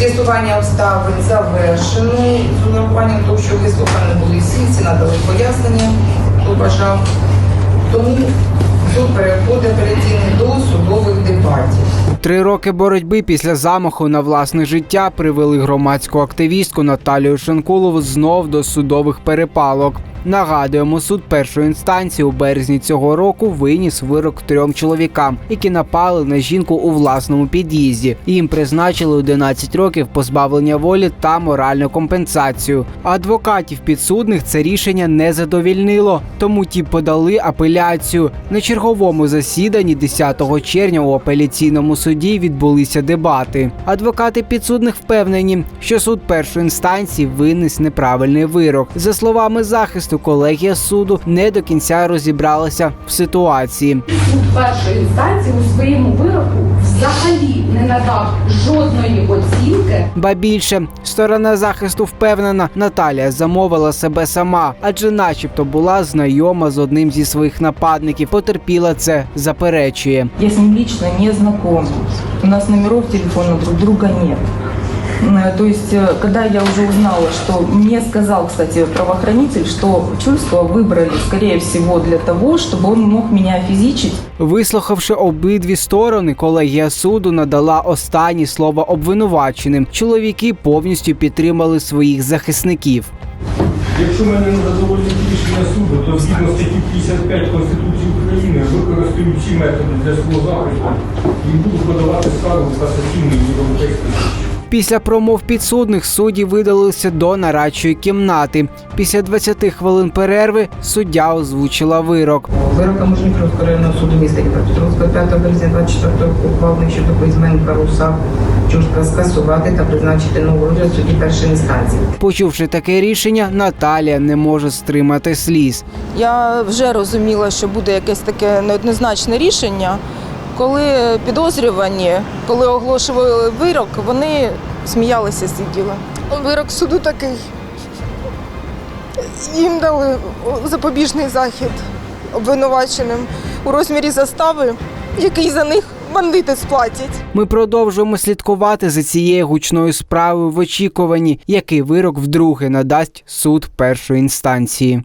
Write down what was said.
З'ясування обставин завершено. З урахуванням того, що вислухані були всі надали пояснення, хто бажав. Тому суд переходить апеляційний до судових дебатів. Три роки боротьби після замаху на власне життя привели громадську активістку Наталію Шенкулову знов до судових перепалок. Нагадуємо, суд першої інстанції у березні цього року виніс вирок трьом чоловікам, які напали на жінку у власному під'їзді. Їм призначили 11 років позбавлення волі та моральну компенсацію. Адвокатів підсудних це рішення не задовільнило, тому ті подали апеляцію. На черговому засіданні 10 червня у апеляційному суді відбулися дебати. Адвокати підсудних впевнені, що суд першої інстанції винес неправильний вирок. За словами захисту, колегія суду не до кінця розібралася в ситуації. суд першої інстанції у своєму вироку взагалі не надав жодної оцінки Ба більше сторона захисту впевнена, Наталія замовила себе сама, адже, начебто, була знайома з одним зі своїх нападників. Потерпіла це, заперечує. Я с ним лично не знаком. У нас номеров телефона друг друга нет. М, То есть, э, когда я уже узнала, что мне сказал, кстати, правоохранитель, что Чульского выбрали, скорее всего, для того, чтобы он мог меня физичить, Вислухавши обидві сторони, колегія суду надала останні слова обвинуваченим. Чоловіки повністю підтримали своїх захисників. Якщо мене не задовольнить рішення суду, то згідно статті 55 Конституції України використаю всі методи для свого захисту і буду подавати скаргу в касаційний європейський суд. Після промов підсудних судді видалися до нарадчої кімнати. Після 20 хвилин перерви суддя озвучила вирок. Вироком Мужніківського районного суду міста Дніпропетровського 5 березня 24 року ухвалений щодо поізменника Руса Чушка скасувати та призначити нову розгляд судді першої інстанції. Почувши таке рішення, Наталія не може стримати сліз. Я вже розуміла, що буде якесь таке неоднозначне рішення. Коли підозрювані, коли оголошували вирок, вони сміялися, сиділи. Вирок суду такий. Їм дали запобіжний захід обвинуваченим у розмірі застави, який за них бандити сплатять. Ми продовжуємо слідкувати за цією гучною справою в очікуванні, який вирок вдруге надасть суд першої інстанції.